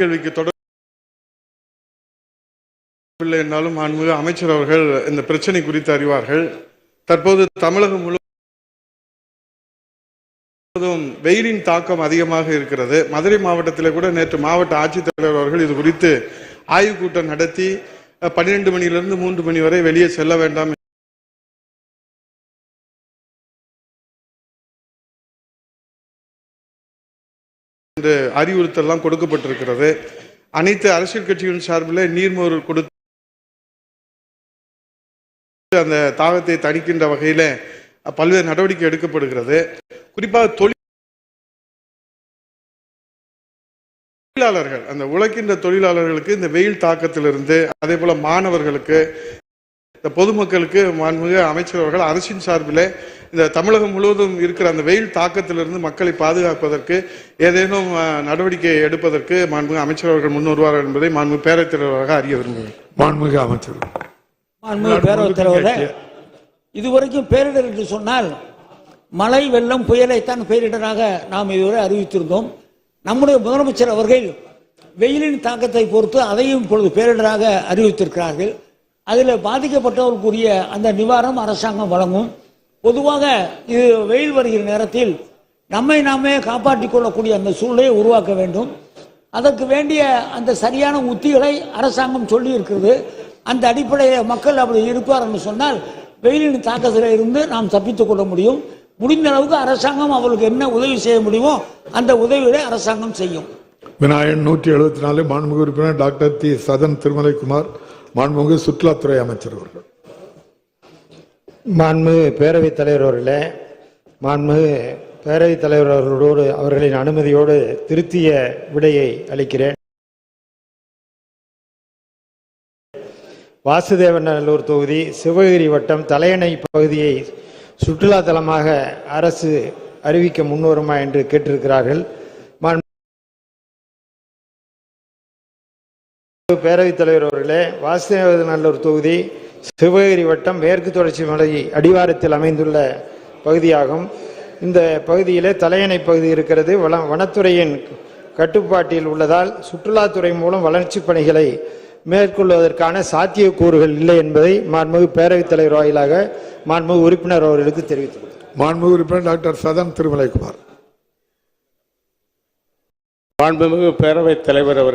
கேள்விக்கு தொடர் இல்லை என்றாலும் மாண்புமிகு அமைச்சர் அவர்கள் இந்த பிரச்சனை குறித்து அறிவார்கள். தற்போது தமிழகம் முழுவதும் வெயிலின் தாக்கம் அதிகமாக இருக்கிறது. மதுரை மாவட்டத்தில் கூட நேற்று மாவட்ட ஆட்சித்தலைவர் அவர்கள் இது குறித்து ஆய்வுக் கூட்டம் நடத்தி பன்னிரெண்டு மணியிலிருந்து மூன்று மணி வரை வெளியே செல்ல வேண்டாம் என்று அறிவுறுத்தல்லாம் கொடுக்கப்பட்டிருக்கிறது. அனைத்து அரசியல் கட்சிகளின் சார்பில் நீர்மோர் கொடுத்து அந்த தாகத்தை தணிக்கின்ற வகையில் பல்வேறு நடவடிக்கை எடுக்கப்படுகிறது. குறிப்பாக தொழிலாளர்கள் அந்த உழைக்கின்ற தொழிலாளர்களுக்கு இந்த வெயில் தாக்கத்திலிருந்து அதே போல மாணவர்களுக்கு இந்த பொதுமக்களுக்கு மாண்புமிகு அமைச்சர் அவர்கள் அரசின் சார்பில் இந்த தமிழகம் முழுவதும் இருக்கிற அந்த வெயில் தாக்கத்திலிருந்து மக்களை பாதுகாப்பதற்கு ஏதேனும் நடவடிக்கை எடுப்பதற்கு மாண்புமிகு அமைச்சர் அவர்கள் முன் வருவார்கள் என்பதை மாண்புமிகு பேரவைத் தலைவராக அறிய விரும்புகிறேன். மாண்புமிகு அமைச்சர். மாண்புமிகு பேரவைத் தலைவரே இதுவரைக்கும் பேரிடர் என்று சொன்னால் மழை வெள்ளம் புயலைத்தான் பேரிடராக நாம் இதுவரை அறிவித்திருந்தோம். நம்முடைய முதலமைச்சர் அவர்கள் வெயிலின் தாக்கத்தை பொறுத்து அதையும் இப்பொழுது பேரிடராக அறிவித்திருக்கிறார்கள். அதில் பாதிக்கப்பட்டவர்களுக்குரிய அந்த நிவாரணம் அரசாங்கம் வழங்கும். பொதுவாக இது வெயில் வருகிற நேரத்தில் நம்மை நாமே காப்பாற்றிக் கொள்ளக்கூடிய அந்த சூழ்நிலையை உருவாக்க வேண்டும். அதற்கு வேண்டிய அந்த சரியான உத்திகளை அரசாங்கம் சொல்லி இருக்கிறது. அந்த அடிப்படையில் மக்கள் அப்படி இருப்பார் என்று சொன்னால் வெயிலின் தாக்கத்தில் இருந்து நாம் தப்பித்துக் கொள்ள முடியும். முடிந்த அளவுக்கு அரசாங்கம் அவர்களுக்கு என்ன உதவி செய்ய முடியுமோ அந்த உதவிகளை அரசாங்கம் செய்யும். விநாயகன் நூற்றி எழுபத்தி நாலு மாண்புமிகு உறுப்பினர் டாக்டர் தி சதன் திருமலைக்குமார் மாண்புமிகு சுற்றுலாத்துறை அமைச்சர் அவர்கள். மாண்புமிகு பேரவைத் தலைவர் அவர்களே மாண்புமிகு பேரவைத் தலைவர் அவர்களோடு அவர்களின் அனுமதியோடு திருத்திய விடையை அளிக்கிறேன். வாசுதேவநல்லூர் தொகுதி சிவகிரி வட்டம் தலையணை பகுதியை சுற்றுலா தலமாக அரசு அறிவிக்க முன்வருமா என்று கேட்டிருக்கிறார்கள். பேரவைத் தலைவர் அவர்களே வாசுதேவநல்லூர் தொகுதி சிவகிரி வட்டம் மேற்கு தொடர்ச்சி மலை அடிவாரத்தில் அமைந்துள்ள பகுதியாகும். இந்த பகுதியிலே தலையணை பகுதி இருக்கிறது. வன வனத்துறையின் கட்டுப்பாட்டில் உள்ளதால் சுற்றுலாத்துறை மூலம் வளர்ச்சிப் பணிகளை மேற்கொள்வதற்கான சாத்தியக்கூறுகள் இல்லை என்பதை மாண்புமிகு பேரவைத் தலைவர் வாயிலாக மாண்புமிகு உறுப்பினர் அவர்களுக்கு தெரிவித்துள்ளேன் மாண்புமிகு உறுப்பினர் டாக்டர் சதன் திருமலைக்குமார். மாண்புமிகு பேரவைத் தலைவர் அவர்கள்.